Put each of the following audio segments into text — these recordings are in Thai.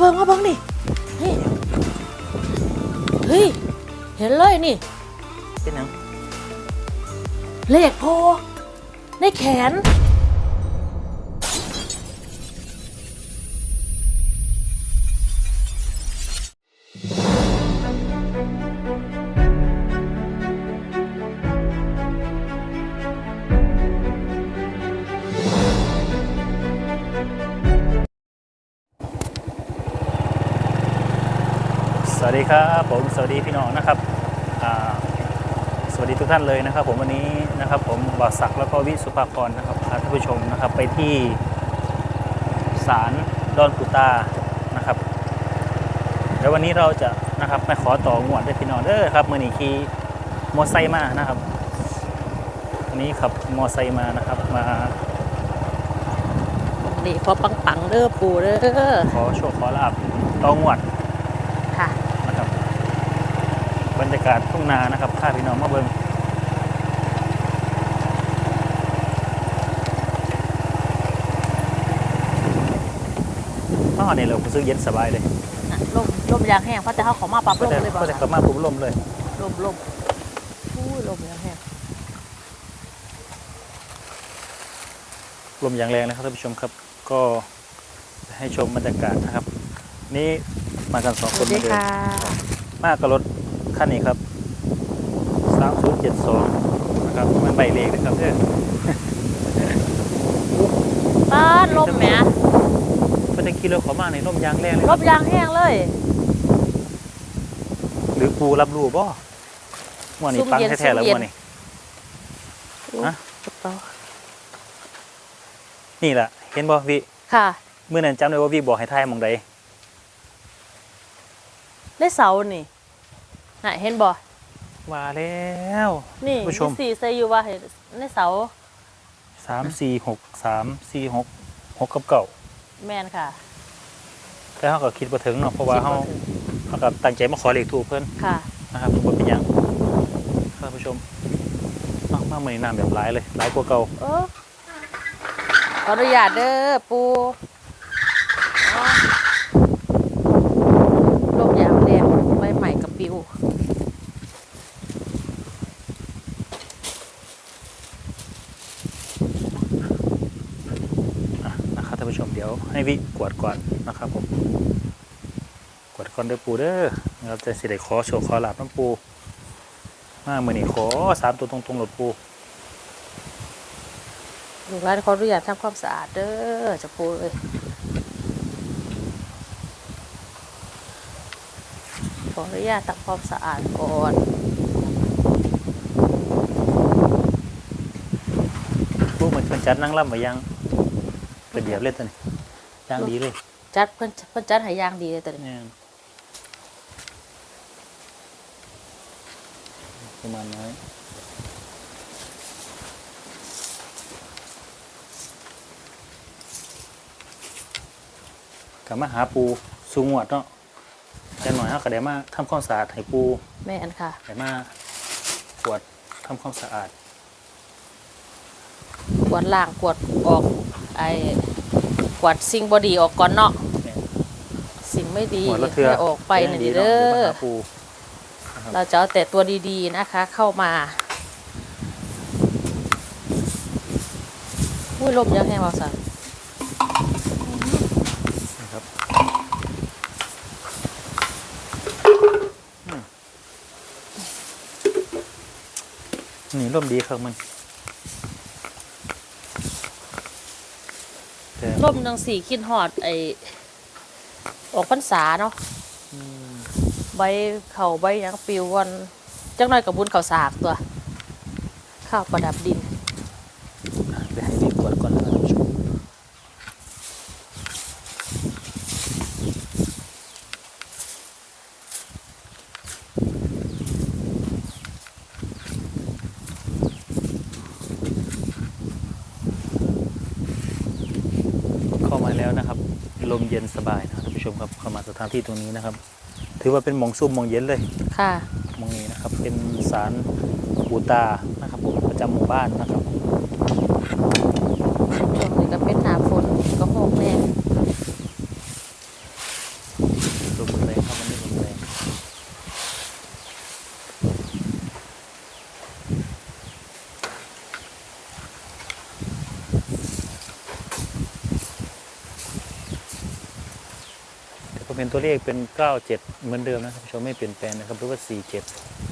เบิ่งมาเบิ่งนี่นี่เฮ้ยเห็นเลยนี่ เป็นหยังเลขโพในแขน ครับผมสวัสดีพี่น้องนะครับอ่าสวัสดีทุกท่านเลยนะครับ ผมวันนี้นะครับผมบาศักดิ์แล้วก็วิสุภาพรนะครับพาท่านผู้ชมนะครับไปที่ศาลดอนกุตานะครับเดี๋ยววันนี้เราจะนะครับมาขอต่องวดด้วยพี่น้องเด้อครับมือนี้ขี่มอไซค์มานะครับวันนี้ขับมอไซค์มานะครับมานี่พอปังปังๆเด้อปูเด้อขอโชคขอลาบต่องวด ค่ะ นะครับ บรรยากาศทุ่งนานะครับข้าพี่น้องมาเบิงอ๋อนี่เรารู้สึกเย็นสบายเลยน่ะลมลมยางแห้งเพราะจะเขาเขอมาปรับลก็มจะเลยบ่ก็จะกลับมาปุ๊บลมเลย ลมลมอู้ยลมยางแห้งลมอย่างแรงนะครับท่านผู้ชมครับ ก็ให้ชมบรรยากาศนะครับ นี่มากันสองสควันสเหดีมือนเดิมค่ะ มากกับรถ คันนี้ครับ3072นะครับมันใบเลขนะครับเพื่อนป้านลมแหมก็จะขี่รถเขามาในลมยางแรงเลยลมยางแห้งเลย หรือปูรับรู้บ่ว่านี่ซุ่มปังเย็นแท้ๆแล้วซุ่มเย็นว่านี่ฮะกระเป๋านี่แหละเห็นบ่วิค่ะเมื่อนั้นจำได้ว่าวิบอกให้ทายหมองใดได้เสานี่ น่ะเห็นบ่ว่าแล้วนี่ผู้ชมสี่ใส่อยู่ว่าเห็นในเสาสามสี่หกสามสี่หกหกกับเก่าแมนค่ะแต่เขาก็คิดบ่ถึงเนาะเพราะว่าเขาเขาก็ตั้งใจมาขอเลขถูกเพิ่นค่ะนะครับบ่เป็นหยังท่านผู้ชมเนาะมาเมื่อนี้น้ำแบบหลายเลยหลายกว่าเก่าเออขออนุญาตเด้อปูอ๋อลมยางแดงใบใหม่กับปิว อะนะครับท่านผู้ชมเดี๋ย วให้วิกวดก่อนนะครับผมกวดก่อนเด้อปูเด้อเราจะสิได้ขอโชว์ขอลาบน้ำปูมาเมื่อนี้ขอสามตัวตรงๆหลดปูลูกหลานขออนุญาตทำความสะอาดเด้อจะปูเลยขออนุญาตทำความสะอาดก่อนปูเหมือนเพิ่นจัดนั่งร่ำไว้ยังระเบียบเลยตัวนี้ ย่างดีเลย จัดเพิ่นเพิ่นจัดให้อย่างดีเลยแต่นี้เนี่ยประมาณน้อยกลับมาหาปูสูงวดเนาะแต่หน่อยเขาก็ได้มาทำความสะอาดให้ปูแม่นค่ะได้มาปวดทำความสะอาดกวาดล่างกวาดออกไอ้ กวาดสิ่งบดีออกก่อนเนาะเนี่ยสิ่งไม่ดีหัวละเทือให้ออกไปน่ะดีเด้ดี๋ยวอมาหาปูเราจะเอาแต่ตัวดีๆนะคะ เข้ามาอุ้ยลมยังแห้งเบาสันนะครับอืมนี่ร่มดีครับมัน แต่ลมจังสี่ขินหอดไอออกพรรษาเนาะอืมใบเข่าใบหยังปิววันจังหน่อยกับบุญเขาวสากตัว ข้าวประดับดิน อะเดี๋ยวให้ดีกดก่อนนะครับท่านผู้ชมเข้ามาแล้วนะครับ ลมเย็นสบายนะครับท่านผู้ชมครับเข้ามาส ถานที่ตรงนี้นะครับ ถือว่าเป็นหมองซุ่มหมองเย็นเลยค่ะหมองนี้นะครับ เป็นศาลปูตานะครับผมประจำหมู่บ้านนะครับ ช่วงนี้ก็เป็นหนาฝนก็โหกแน่ เห็นตัวเลขเป็น 97 เหมือนเดิมนะครับผู้ชมไม่เปลี่ยนแปลงนะครับหรือว่า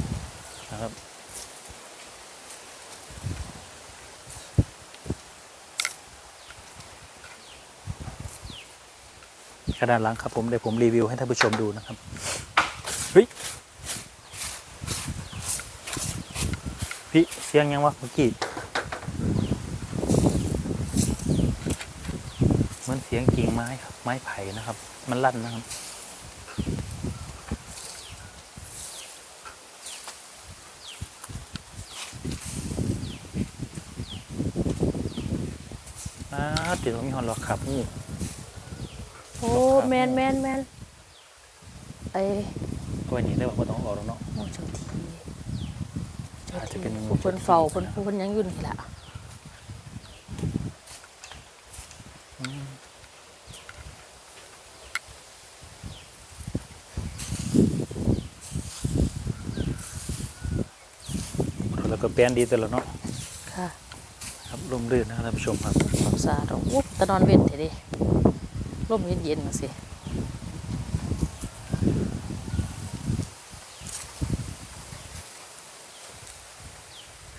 47 นะครับกระดานหลังครับผมเดี๋ยวผมรีวิวให้ท่านผู้ชมดูนะครับเฮ้ยพี่เสียงยังวะเมื่อกี้เหมันเสียงกิ่งไม้ครับไม้ไผ่นะครับ มันลั่นนะครับ อ้าวติดตรงมีฮอนหรอกครับนี่โอ้แมนแมนแมนไอ้ก็วันนี้ได้บอกว่าต้องออกแล้วเนาะโอ้เจ้าทีเจ้าอาจจะทีเป็นผู้เพิ่นเฝ้าเพิ่นผู้เพิ่นยังอยู่นี่ล่ะแล้วก็ แปลนดีแต่ละเนาะค่ะครับร่มรื่นนะครับท่านผู้ชมครับความสะอาดอุ๊บแตะนอนเว้นเถอะดิลมเย็นๆจังซี่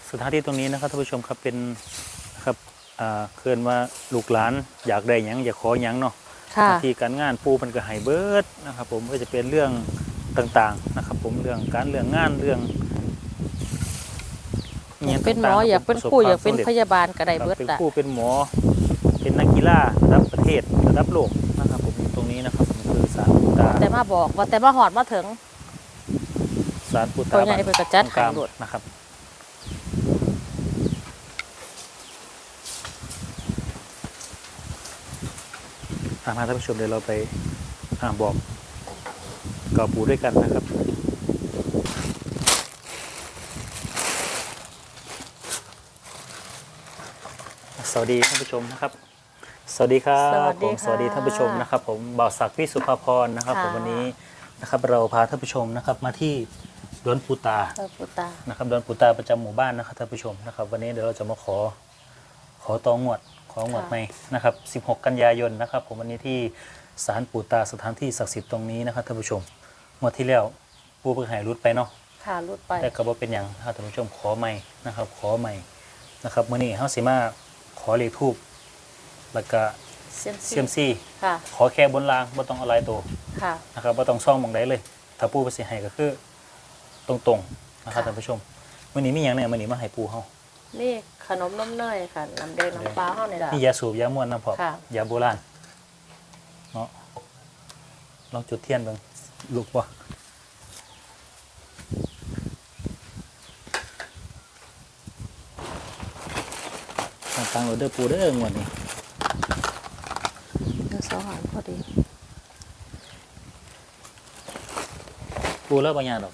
สถานที่ตรงนี้นะครับท่านผู้ชมครับเป็นนะครับอ่าเคินว่าลูกหลานอยากได้หยังอยากขอหยังเนาะค่ะหน้าที่การงานปูมันก็ให้เบิดนะครับ ผมก็จะเป็นเรื่องต่างๆนะครับ ผมเรื่องการเรื่องงานเรื่อง อยากเป็นหมอต่งๆอยากเป็นประสบครูวมอยากเป็นสำร็จพยาบาลก็ได้ครับเบิดเป็นล่ะครูเป็นหมอ เป็นนักกีฬาระดับประเทศระดับโลกนะครับผมตรงนี้นะครับผมคือสารปูตาแต่มาบอกว่าแต่มาหอดมาถึงสารปูตาตัวใหญ่เพิ่นก็จัดให้กลางโลดนะครับ อ่ามาท่านผู้ชมเดี๋ยวเราไปอ่าบอกกอบปูด้วยกันนะครับ สวัสดีท่านผู้ชมนะครับ สวัสดีครับสวัสดีผมค่ะสวัสดีท่านผู้ชมนะครับ ผมบ่าวศักดิ์พี่สุภาพรนะครับค่ะผมวันนี้นะครับเราพาท่านผู้ชมนะครับ มาที่ดวนปูตาเออปูตานะครับดอนปูตาประจำหมู่บ้านนะครับท่านผู้ชมนะครับ วันนี้เดี๋ยวเราจะมาขอขอตองวดของวดค่ะใหม่นะครับ 16 กันยายนนะครับ ผมวันนี้ที่ศาลปูตาสถานที่ศักดิ์สิทธิ์ตรงนี้นะครับท่านผู้ชมงวดที่แล้วปูเพิ่งหายรุดไปเนาะค่ะรุดไปแต่ก็บ่เป็นอย่างนะครับท่านผู้ชมขอใหม่นะครับ ขอใหม่นะครับมื้อนี้เฮาสิมา ขอเลขทูบแล้วก็เซียมเซียมซี่ค่ะ ขอแค่บนรางบ่ต้องเอาหลายตัวค่ะ นะครับบ่ต้องซ่องหมองใดเลย ถ้าปูไปสิให้ก็คือตรงๆนะครับค่ะ ท่านผู้ชมมื้อนี้มีหยังเนี่ยมื้อนี้มาให้ปูเฮานี่ขนมนมเนยค่ะ น้ำแดงน้ำปลาเฮานี่ล่ะนี่ยาสูบยาม่วนน้ำพอกค่ะ ยาโบราณเนาะลองจุดเทียนเบิ่งลุกว ต่างๆโหลดเดอร์ปูเด้องวดนี้หนึ่งสองหันพอดี ปูแล้วบางอย่างดอก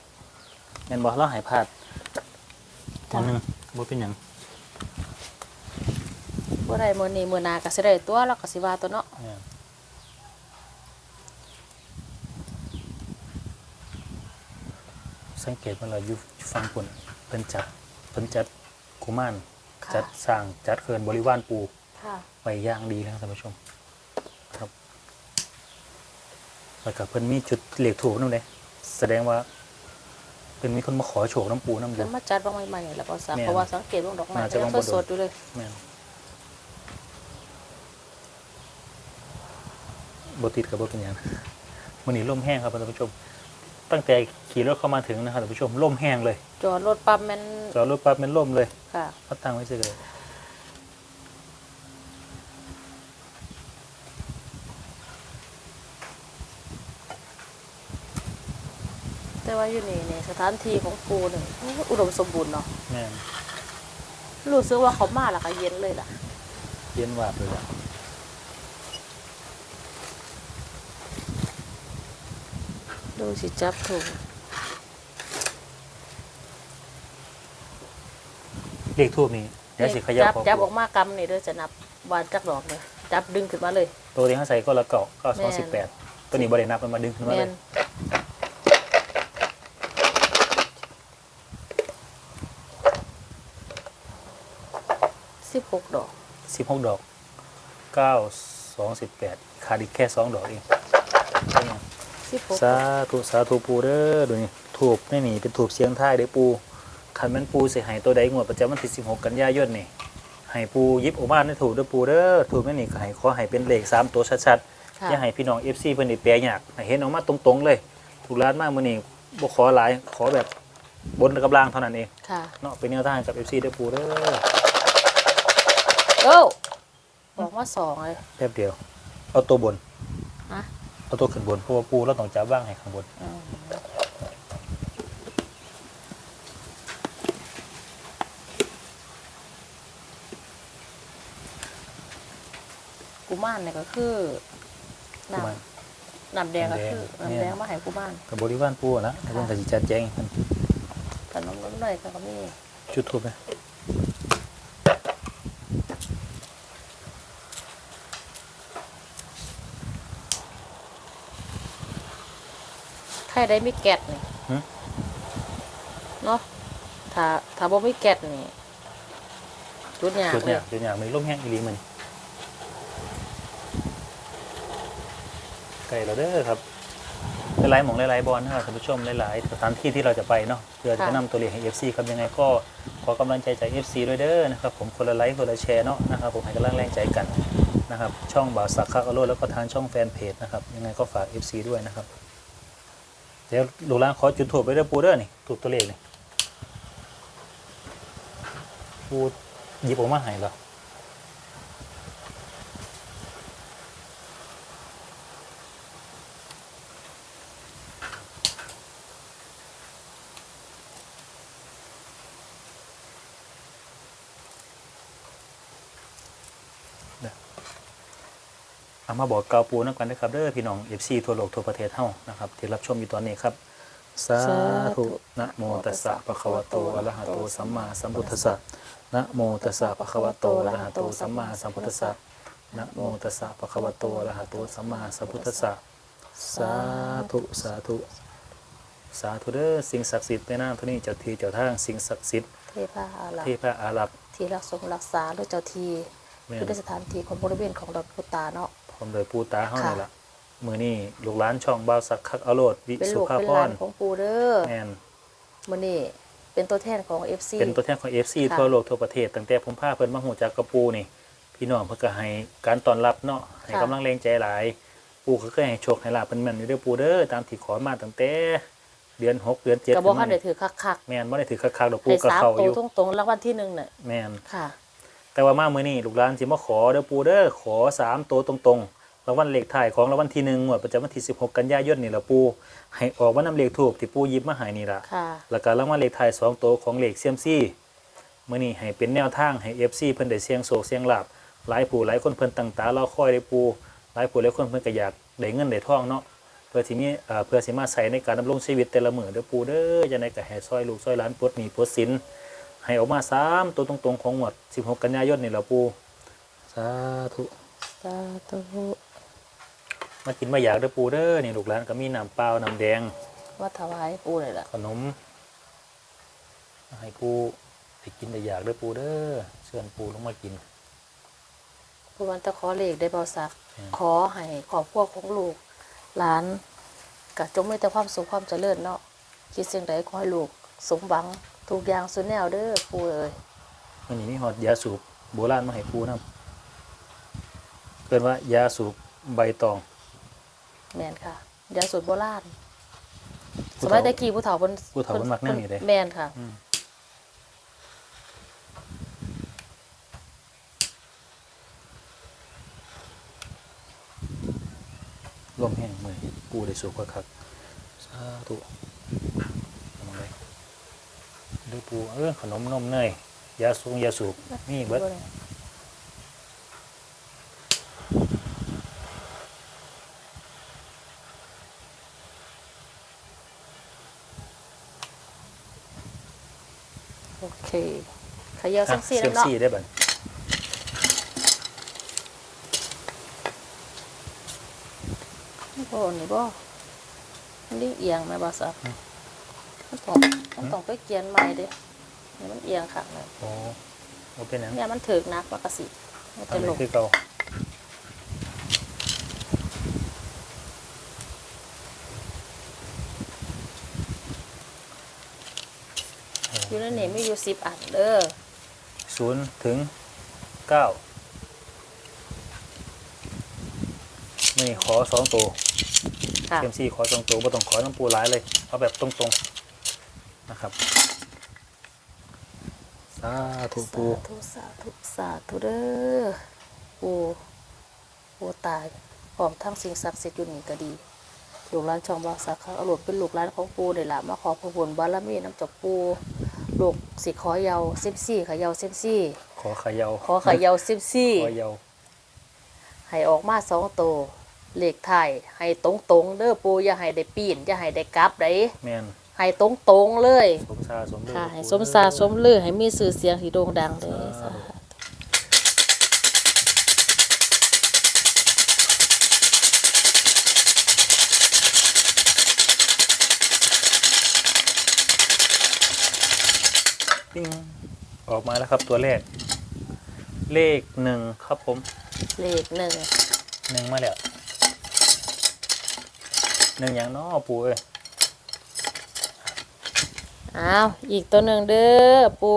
เงินบอกเราหายพลาดตอนนึงบ่เป็นหยังบ่ได้มื้อนี้มื้อหน้าก็สิได้ตัวแล้วก็สิว่าตัวเนาะเนี่ยสังเกตว่าเราอยู่ฟังปุ่นเพิ่นจัดเพิ่นจัดกุมารค่ะ จัดสร้างจัดเคินบริวารปูค่ะไว้อย่างดีแล้วท่านผู้ชม ครับแล้วก็เพิ่นมีจุดเหล็กถูกนั่นเลยแสดงว่าเพิ่นมีคนมาขอโชคน้ำปูน้ำเพิ่บุนญมาจัดบางใหม่ๆแล้วก็สักแม่นเพราะว่าสังเกตเบิ่งดอกไม้น่าจะยังบางบ่โดนสดๆอยู่เลยแม่นบติดกับบเป็นอย่างมันนี้ล่มแห้งครับท่านผู้ชม ตั้งแต่ขี่รถเข้ามาถึงนะครับท่านผู้ชมล่มแห้งเลยจอดรถปั๊มแม่นจอดรถปั๊บเป็นล่มเลยค่ะเขาตั้งไว้เฉยเลยแต่ว่าอยู่นี่ในสถานที่ของปูนี่อุดมสมบูรณ์เนาะแม่นรู้สึกว่าเขามาแล้วก็เย็นเลยล่ะ เย็นวาบเลยอะ ดูสิจับถูกเลขทูบนี้เดี๋ยวสิขยับจับขอจับออกมากำนี่เด้อจะนับวานจักดอกเลยจับดึงขึ้นมาเลยตัวที่เขาใส่ก็ละเกาะก็สองสิบแปแม่ดตัวนี้บริณับมันมาดึงขึ้นมาแม่เลนยสิบหกดอกสิบหกดอกเก้าสองสิบแปดขาดอีกแค่สองดอกเองเป็นไง สิบหกสาธุสาธุปูเด้อดูนี่ถูกไม่หนีเป็นถูกเสียงท้ายเด้อปูคันแมันปูสิให้ตัวใดงวดประจำวันที่16กันยายนนี่ให้ปูหยิบออกมาได้ถูกเด้อปูเด้อถูกไม่หนีก็ให้ขอให้เป็นเลขสามตัวชัดๆค่ะอย่าให้พี่น้อง FC เพิ่นได้แปลยากให้เห็นออกมาตรงๆเลย ถูกร้านมากมื้อนี้บ่ขอหลายขอแบบบนกับล่างเท่านั้นเองค่ะเนาะเป็นแนวทางกับ FC เด้อปูเด้อโอ้บอกว่าสองเลยแป๊บเดียว เอาตัวบนฮะ เอาตัวขึ้นบนเพราะว่าปูเราต้องจับว่างให้ข้างบนอืมกุมารเนี่ยก็คือน้ประมาณำน้ำแดงก็คือน้ำแดงน้ำแดงมาให้กุมารกับบริวารปูนะแต่เพิ่นก็สิจัดแจงให้เพิ่นขนมน้ำหน่อยก็มีจุดทูบไหม ใครได้มีแก๊สนี่หึเนาะถ้าถ้าบ่มีแก๊สนี่จุดยากจุดเลเนี่ยยจุดเนี่ยมีลมแห้งอีหลีมันไก่เราเด้อครับหลายๆหมองหลายๆบอลนะครับท่านผู้ชมหลายๆสถานที่ที่เราจะไปเนาะเพื่อจะนำตัวเลขให้ FC ครับยังไงก็ขอกำลังใจจาก FC ด้วยเด้อนะครับผมคนละไลค์คนละแชร์เนาะนะครับผมให้กำลังแรงใจกันนะครับช่องบ่าวสักคักอโรแล้วก็ทางช่องแฟนเพจนะครับยังไงก็ฝาก FC ด้วยนะครับเดี๋ยวลูกหลานขอจุดถูกไปเรื่อยปูเด้อนี่ถูกตัวเลขนี่ปูหยิบออกมาให้เหรอ เอามาบอกกล่าวปูนักกันนะครับเด้อพี่น้องเอฟซีทั่วโลกทั่วประเทศเฮานะครับที่รับชมอยู่ตอนนี้ครับสาธุนะโมตัสสะภะคะวะโตอะระหะโตสัมมาสัมพุทธัสสะนะโมตัสสะภะคะวะโตอะระหะโตสัมมาสัมพุทธัสสะนะโมตัสสะภะคะวะโตอะระหะโตสัมมาสัมพุทธัสสะสาธุสาธุสาธุเด้อสิ่งศักดิ์สิทธิ์ในนามเท่านี้เจ้าที่เจ้าทางสิ่งศักดิ์สิทธิ์เทพาอารักเทพอารักษ์ที่รักสมรักษาด้วยเจ้าทีแม่นคือในสถานที่ของบริเวณของดอนพุตาเนาะพร้อ มโดยปูตาเฮานี่ค่ะล่ะมื้อนี้ลูกหลานช่องบ่าวสักคักเอาโลดวิเป็นสุลูกภาเป็นพหลานรของปูเด้อแม่นมื้อนี้เป็นตัวแทนของ FC เป็นตัวแทนของ FC ค่ะทั่วโลกทั่วประเทศตั้งแต่ผมพาเพิ่นมาฮู้จักกับปูนี่ พี่น้องเพิ่นก็ให้การต้อนรับเนาะให้กำลังแรงใจหลายปูก็เคยให้โชคให้ลาบเพิ่นแม่นอยู่เด้อปูเด้อตามที่ขอมาตั้งแต่เดือน6เดือน7ก็บ่คันได้ถือคักแม่นบ่ได้ถือคักๆดอกๆปูให้ก็สามเข้าตัอวยู่ตรงๆรางวัลที่หนึ่งน่ะแม่นค่ะ แต่ว่ามามื้อนี้ลูกหลานสิมาขอเด้อปูเด้อขอสามตัวตรงๆรางวัลเลขท้ายของรางวัลที่หนึ่งงวดประจำวันที่16กันยายนนี่ล่ะปูให้ออกว่านำเลขทูบที่ปูหยิบมาให้นี่ล่ะค่ะ แล้วก็รางวัลเลขท้าย2ตัวของเลขเซียมซี่มื้อนี้ให้เป็นแนวทางให้ FC เพิ่นได้เสี่ยงโชคเสี่ยงลาบหลายผู้หลายคนเพิ่นตั้งตารอคอยได้ปูหลายผู้หลายคนเพิ่นก็อยากได้เงินได้ทองเนาะเพื่อสิมีเอ่อเพื่อสิมาใช้ในการดำรงชีวิตแต่ละมื้อเด้อปูเด้อจังได๋ก็ให้ซอยลูกซอยหลานปลดหนี้ปลดสิน ให้ออกมาสามตัวตรงๆของงวด16กันยายนนี่ล่ะปูสาธุสาธุมากินมาอยากเด้อปูเด้อนี่ลูกหลานก็มีน้ำเปล่าน้ำแดงว่าถวายปูเลยล่ะขนมให้ปูไปกินแต่อยากเด้อปูเด้อเชิญปูลงมากินปูวันตะขอเลขได้เบาสักอืมขอให้ครอบครัวของลูกหลานก็จงมีแต่ความสุขความเจริญเนาะคิดสิ่งใดขอให้ลูกสมหวัง ทุกอย่างสุดแนวเด้อปูเอ้ยวันนี้มีหอดยาสูบโบราณมาให้ปูนํเกินว่ายาสูบใบตองแม่นค่ะยาสูตรโบราณผู้สมัยเฒ่าตะกี้ผู้เฒ่าเพิ่นผู้เฒ่าเพิ่นมักแนวนี้เด้แม่นค่ะอืมลมแห้งมือปูได้สูบคักๆสาธุทำอะไร ดูปูเออขนมนมเนยยาสูงยาสูบนี่เบิดโอเคเขยาวอะสักสี่เซียแล้วเนาะมซี่ได้บัดโอ้นี่บ่มันนี่เอียงไหมบ่สัก มันตอกมันตอกไปเกียนใหม่เด้เนี่ยมันเอียงค่ะเลยโอ้โหเป็นหยังเนี่ยมันถึกนักปกสิมันจะหลบคือเก่าอยู่ในนี้ม่อยู่สิบอันเด้อศูนย์ถึงเก้านี่ขอสองตัวค่ะ เซมซีขอสองตัวไม่ต้องขอน้ำปูหลายเลย เอาแบบตรง นะครับสาธุปูสาธุสาธุสาธุเด้อปูปูตายพร้อมทั้งสิ่งศักดิ์สิทธิ์อยู่นี่ก็ดีลูกหลานช่องบางสักครั้งอรวดเป็นลูกหลานของปูนี่แหละมาขอพระบุญบารมีน้ำจบปูลูกสิขอเยาเซมซี่ขอเยาเซมซี่ ขอเขยาขอขอเยาเซมซี่ขอเยาให้ออกมาสองตัวเลขไทายให้ตรงตรงๆเด้อปูอย่าให้ได้ปีนอย่าให้ได้กลับได้แมน ให้ตรงตรงๆเลย สมชาสมเลือค่ะให้ปูสมซาสมลือให้มีสื่อเสียงที่โด่งดังเลยสาธุปิ้งออกมาแล้วครับตัวเลข เลขหนึ่งครับผมเลขหนึ่งหนึ่งมาแล้วหนึ่งอย่างน้อปูเอ้ย อ้าวอีกตัวหนึ่งเด้อปู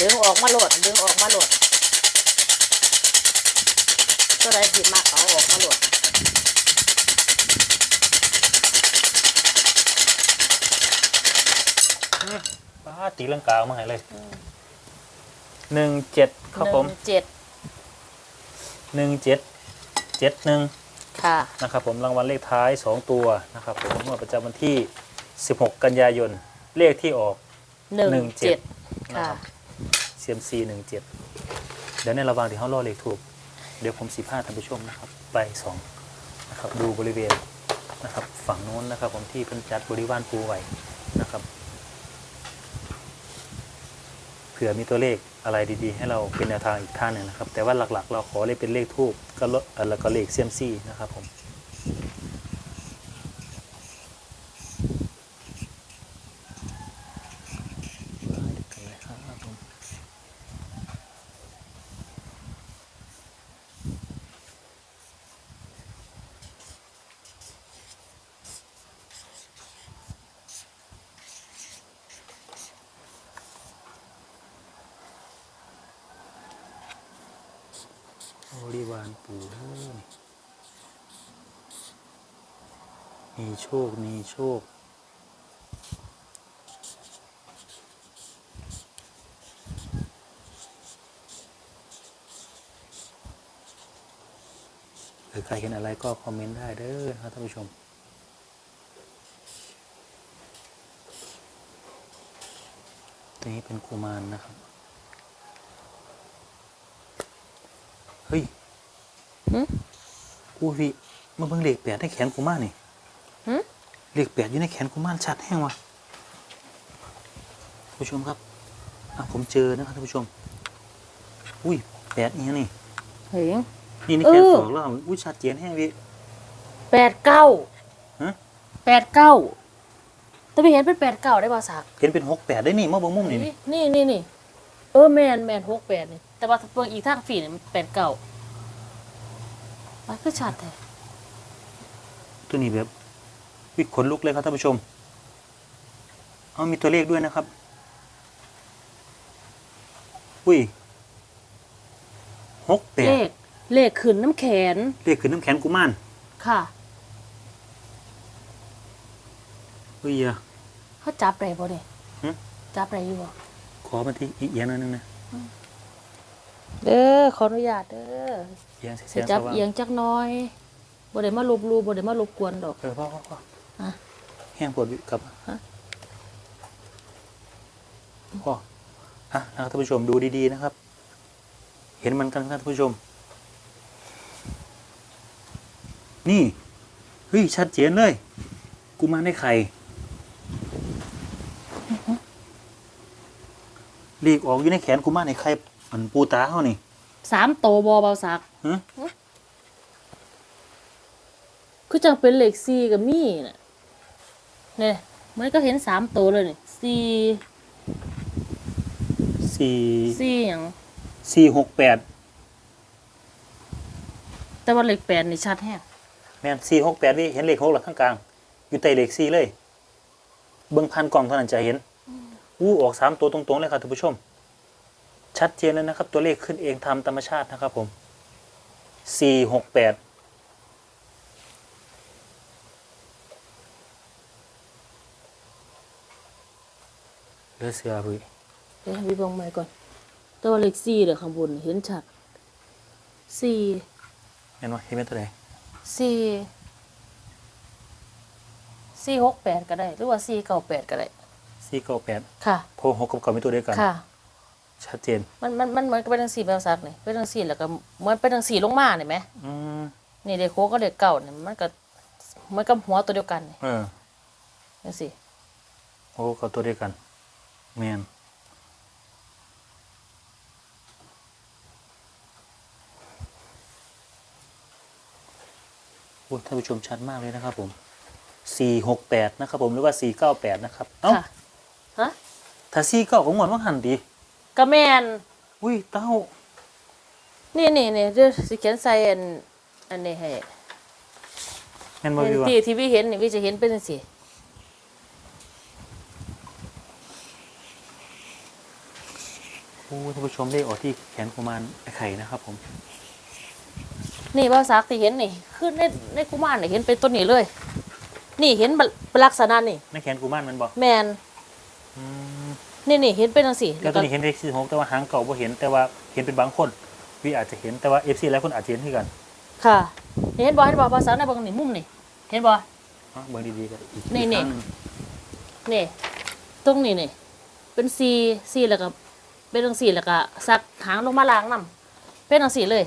ดึงออกมาโหลด ดึงออกมาโหลด ตัวใดผิดมากเอาออกมาโหลดป้าตีลังกาออกมาให้เลยหนึ่งเจ็ดครับผมหนึ่งเจ็ดหนึ่งเจ็ดเจ็ดหนึ่งค่ะนะครับผมรางวัลเลขท้าย2ตัวนะครับผมงวดประจำวันที่ 16 กันยายน เลขที่ออก หนึ่งหนึ่งเจ็เจ็ดดนะค่ะครับ CMC 17เดี๋ยวในระหว่างที่เขารอเลขถูก เดี๋ยวผมสิพาท่านผู้ชมนะครับ ไปสองนะครับดูบริเวณนะครับ ฝั่งโน้นนะครับ ผมที่เพิ่นจัดบริวารปูไว้นะครับเผื่อมีตัวเลขอะไรดี ๆ ให้เราเป็นแนวทางอีกท่านหนึ่งนะครับ แต่ว่าหลักๆ เราขอเลขเป็นเลขทูบก็ลดเอ่อแล้วก็เลขเซียมซีนะครับผม กันเลยครับผม บริวารปู่เอ้ยมีโชค มีโชค หรือใครเห็นอะไรก็คอมเมนต์ได้เด้อครับท่านผู้ชมตัวนี้เป็นกุมารนะครับ เฮ้ยหึกูพี่มันเพิ่งเหล็กแปดในแขนกุมารนี่หึเหล็กแปดอยู่ในแขนกุมารชัดแห้งว่ะท่านผู้ชมครับอะผมเจอนะครับท่านผู้ชม อุ้ยแปดนี่นี่เห็นนี่ในเอแขนอสองแล้วอุ้ยชัดเจนแห้งพี่แปดเก้าฮะแปดเก้าแต่ไปเห็นเป็นแปดเก้าได้ป่ะสัก เห็นเป็นหกแปดได้นี่เมื่อบางมุมนี่นี่นี่นี่นี่เออแมนแมนหกแปดนี่ แต่ว่าเบิ่งอีกทางฝีนี่มันแปดเก้ามันก็ชัดแท้ตัวนี้แบบวิขนลุกเลยครับท่านผู้ชม เอามีตัวเลขด้วยนะครับ อุ้ยหกแปเลดขเลขขึ้นน้ำแขน เลขขึ้นน้ำแขนกุมารค่ะอุ้ยอะ เขาจับได้บ่เนี่ยหึ จับได้อยู่บ่ขอมาที่อีกเอียงหนิดนึงนะ เด้อขออนุญาตเด้อเอียงเสีสิยงจับสว่างเอียงจักหน้อยบ่ได้มาลบหลูบ่ได้มารบกวนดอกเออพ่อพ่อพ่ออะแห้งปวดวิกลับฮะพ่ออะนะครับท่านผู้ชมดูดีๆนะครับ เห็นมันกันครับท่านผู้ชม นี่เฮ้ยชัดเจนเลย กูมารได้ไข่ลีกออกอยู่ในแขนกูมารในไข่ อันปูตาเขานี่สามโตบ่เบาสักฮะคือจังเป็นเลขสี่กับมีน่ะเนี่ยมันก็เห็นสามโตเลยนี่สี่สี่สี่หยังสี่หกแปดแต่ว่าเลขแปดนี่ชัดแฮงแม่นสี่หกแปดนี่เห็นเลขหกหลักข้างกลาง อยู่ใต้เลขสี่เลย เบิ้งพันกล่องเท่านั้นจะเห็นอู้ออกสามตัวตรงๆเลยครับท่านผู้ชม ชัดเจนเลยนะครับ ตัวเลขขึ้นเองทำธรรมชาตินะครับผมสี่หกแปดเหลือเสือพี่เดี๋ยวให้พี่เบงใหม่ก่อนแต่ว่าเลขสี่เดี๋ยวข้างบนเห็นชัดสี่เห็นไหมเห็นไหมตัวไหนสี่สี่หกแปดก็ได้ หรือว่าสี่เก้าแปดก็ได้สี่เก้าแปดค่ะโพหกกับเก่าไม่ตัวเดียวกันค่ะ ชัดเจน มันมันมันเหมือนกับเป็นทางสี่แบบซักนี่เป็นทางสี่แล้วก็เหมือนเป็นทางสี่ลงมาเห็นไหมอืมนี่เด็กโค้งก็เด็กเก่าเนี่ยมันก็เหมือนกับหัวตัวเดียวกันนี่เออจังซี่โอ้กับตัวเดียวกันแมนโอ้ท่านผู้ชมชัดมากเลยนะครับผมสี่หกแปดนะครับผมหรือว่าสี่เก้าแปดนะครับ เอ้า ค่ะฮะ ถ้าสี่เก้าของงอนว่าหันดี ก็แม่นอุ้ยเต้านี่นี่นี่เดี๋ยวสิเขียนใส่อันอันนี้ให้แม่นบ่เห็นดีวะที่ที่วิเห็นนี่วิจะเห็นเป็นจังซี่โอ้ท่านผู้ชมเลขออกที่แขนกุมารไอ้ไข่นะครับผมนี่บ่าวซักที่เห็นนี่คือในในกุมารนี่เห็นเป็นตัวนี้เลย นี่เห็นเป็นลักษณะนี่ในแขนกุมารมันบอกแม่นอืม นี่นี่เห็นเป็นจังซี่แล้วตัวนี้เห็นเลขสี่หกแต่ว่าหางเก่าบ่เห็นแต่ว่าเห็นเป็นบางคนวีอาจจะเห็นแต่ว่าเอฟซีหลายคนอาจจะเห็นที่กัน ค่ะนี่เห็นบ่เห็นบ่ภาษาในเบิ่งนี่มุมนี่เห็นบ่อะเบิ่งดีๆกันอีกนี่นี่อีกครั้งหงนี่ตรงนี้นี่เป็นซีซีแล้วก็เป็นจังซี่แล้วก็สักหางลงมาล้างน้ำเป็นจังซี่เลย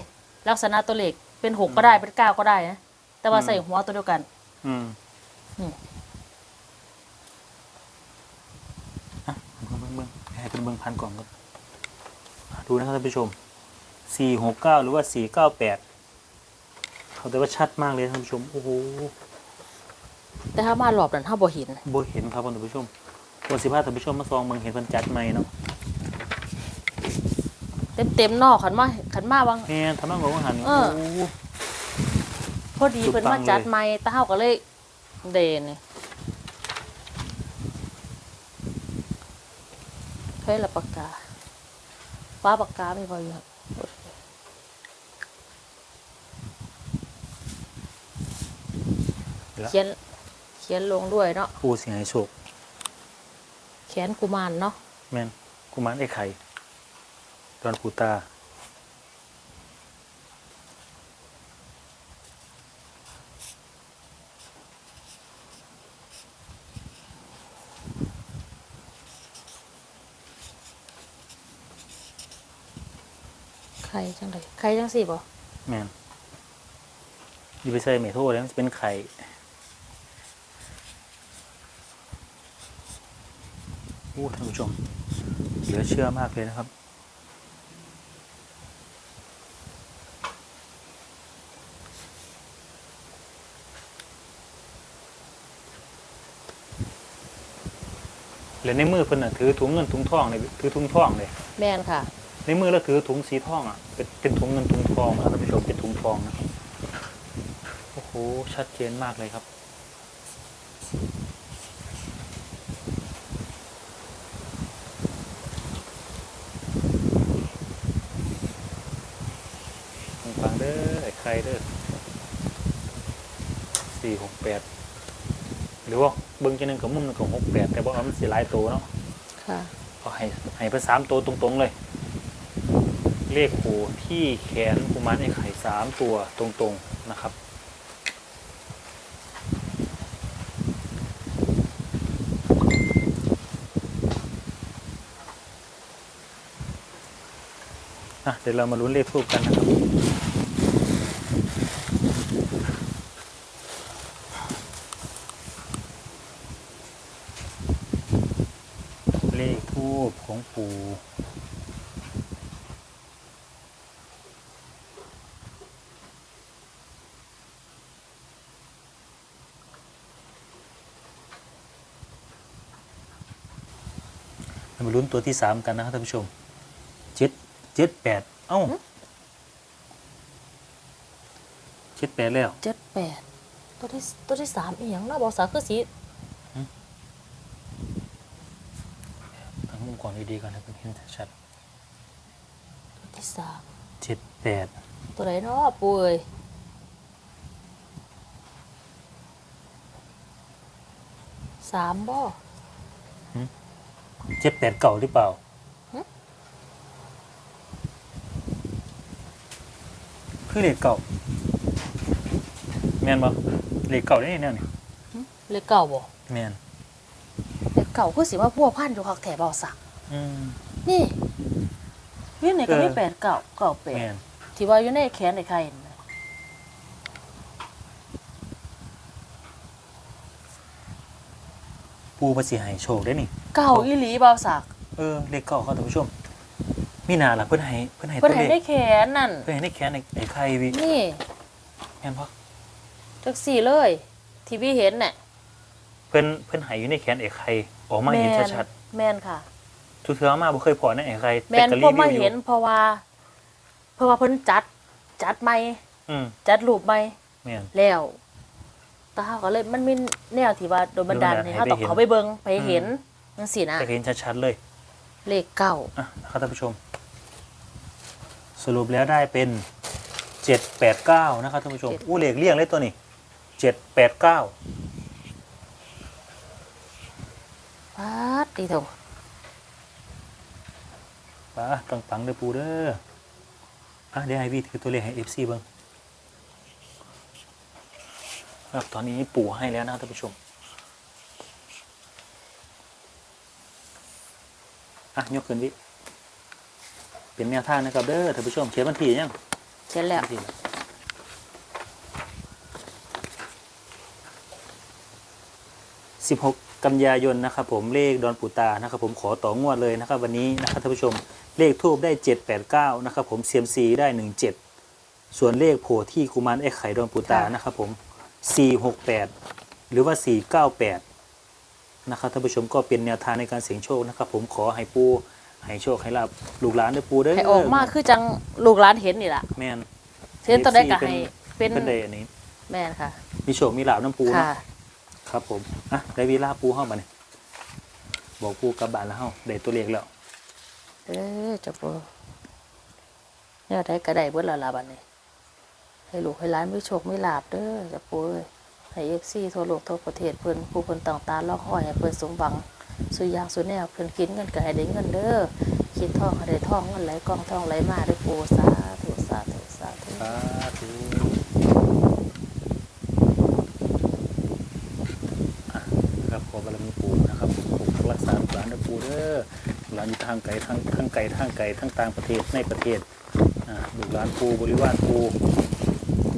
ลักษณะตัวเลขเป็นหกก็ได้เป็นเก้าก็ได้นะแต่ว่าใส่หัวตัวเดียวกัน อืม นี่อะเบิ่งเบิ่งเบิ่งให้เป็นเบิ่งพันก่อนครับอะดูนะครับท่านผู้ชมสี่หกเก้าหรือว่าสี่เก้าแปดเขาแต่ว่าชัดมากเลยท่านผู้ชม โอ้โห แต่ถ้ามารอบนั้นถ้าบ่เห็นบ่เห็นครับท่านผู้ชมวันสิบห้าท่านผู้ชมมาซองเบิ่งเห็นเพิ่นจัดใหม่เนาะ เต็มเต็มๆนอกขันมาขันมาบางแม่นทำนองของอาหารนี่เอโอ้อโหพอดีสุดเพิ่นปัมางจัดเลยใหม่ตาเฮาก็เลยเดนนี่ เฮ้ยละปากกาฟ้าปากกาไม่พออยู่ครับเดี๋ยวเขียนเขียนลงด้วยเนาะผู้เสียหายโชคแขนกุมารเนาะแม่นกุมารไอ้ไข่ดอนปูตา ใครจังเลยใครจังสิบ่แม่นอยีไปใส่เมโทแล้วมันจะเป็นไข่โอ้ท่านผู้ชมเหลือเชื่อมากเลยนะครับ แล้วในมือเพิ่นน่ะถือถุงเงินถุงทองเลยถือถุงทองเลย แม่นค่ะ ในมือเราถือถุงสีทองอะ เป็นเป็นถุงเงินถุงทองนะครับท่านผู้ชมเป็นถุงทองนะโอ้โหชัดเจนมากเลยครับ ฟังเด้อไอ้ใครเด้อสี่หกแปดหรือว่าเบิ้งจังหนึงกับมุมหนึงกับหกแปดแต่บอกว่ามันสีหลายตัวเนาะค่ะก็ให้ให้ไปสามตัวตรงๆเลย เลขหูที่แขนกุมารไอ้ไข่สามตัวตรงๆนะครับ เดี๋ยวเรามาลุ้นเลขทูบกันนะครับ เลขทูบของปู่ เรา มาลุ้นตัวที่สามกันนะครับท่านผู้ชมเจ็ดเจ็ดแปดเอ้าเจ็ดแปดแล้วเจ็ดแปดตัวที่ตัวที่สามอีหยังเนาะบอกสาคือสีทกล่องดีๆก่อนนะเป็นเห็นชัดตัวที่สามๆเจ็ดแปดตัวไหนเนาะปูเอ้ยสามบ่ เจ็ดแปดเก่าหรือเปล่าหึคือเลขเก่าแมนบ่เลขเก่าได้แน่นี่เลขเก่าบ่แมนเลขเก่าคือสิว่าพัวพันอยู่คักแถบเอาสักอืมนี่นี่ไหนก็มีเออแปดเก่าเก่าแปแมดนที่ว่าอยู่ในแขนในใครเห็นไหม ปูภาษีให้โชคได้นี่ เก่าอีหลีเบาสักเออเลขเก่าครับท่านผู้ชมมีหนาล่ะเพิ่นให้เพิ่นให้เพิ่นตัวให้เลในขแขนนั่น เพิ่นให้ในแขนไอ้ไอ้ไข่วินี่แม่นบ่จักสี่เลย ที่พี่เห็นน่ะเพิ่นเพิ่นให้อยู่ในแขนไอ้ไข่ออกมาเห็นชัดแมนค่ะ ๆทุกเทื่อมาบ่เคยพอในะไอ้ไข่แมแต่นก็พรีอวิมาวอยู่เห็นเพราะว่า เพราะว่าเพิ่นจัด จัดใหม่อืมจัดรูปใหม่แม่นแล้ว แตาก็เลยมันมีแนวที่ว่าโดนบันดาลโดนบันดาลให้ให้เฮาต้องไปเห็นเขาไปเบิ่งไปเห็นจังซี่นะแต่ก็เห็นชัดๆเลยเลขเก้าอะนะครับท่านผู้ชม สรุปแล้วได้เป็นเจ็ดแปดเก้านะครับท่านผู้ชมอู้เลขเลี่ยงเลยตัวนี้เจ็ดแปดเก้าปาดดีโถป้าปังปังๆเด้อปูเด้ออะเดี๋ยวให้วีถือตัวเลขให้เอฟซีเบิ้ง ครับตอนนี้ปูให้แล้วนะครับท่านผู้ชมอะยกขึ้นวิเป็นแนวทางนะครับเด้อท่านผู้ชมเขียนบันทียังเขียนแล้ว16กันยายนนะครับผมเลขดอนปูตานะครับผมขอต่องวดเลยนะครับ วันนี้นะครับท่านผู้ชมเลขทูบได้ 789นะครับผมเซียมซีได้ 17 ส่วนเลขโผล่ที่กุมารไอ้ไข่ดอนปูตานะครับผม 468 หรือว่า 498 นะครับท่านผู้ชมก็เป็นแนวทางในการเสี่ยงโชคนะครับ ผมขอให้ปูให้โชคให้ลาบลูกหลานด้วยปูเด้อให้ออกมาคือจังลูกหลานเห็นนี่ล่ะแม่นเห็นตอนใดก็ให้เป็นเป็นเดย์อันนี้ แม่นค่ะ มีโชคมีลาบน้ำปูเนาะค่ะครับผมอะได้วีลาปูเข้ามาเนี่ยบอกปูกลับบ้านแล้วเฮาได้ตัวเลขแล้ว เออเจ้าปูเนี่ยได้ก็ได้เบิดแล้วล่ะบัดนี้ ให้ลูกให้หลานไมีโชคมีลาบเด้อจ้าปูเอ้ยให้ FC ทั่วโลกทั่วประเทศเพิ่อนผู้เพิ่นต่างตาลอกห้อยให้เพิ่อนสมหวังสุยางสุแนวเพิ่อนกินเงินก็ให้ได้เงินเด้อคิดทองให้ได้ทองเงินไหลกองทองไหลมาด้อปูสาธุสาธุสาธุสาธุอะครับขอบารมีปูนะครับปกปักรักษาหลานด้วยปูเด้อหลานอยู่ทางไกลทางทางไกลทางไกลทั้งต่างประเทศในประเทศอ่าลูกหลานปูบริวารปู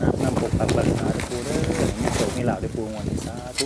นะนำปกปักรักษาได้ปูเด้อมีโชคมีลาได้ปูงวันสาธุ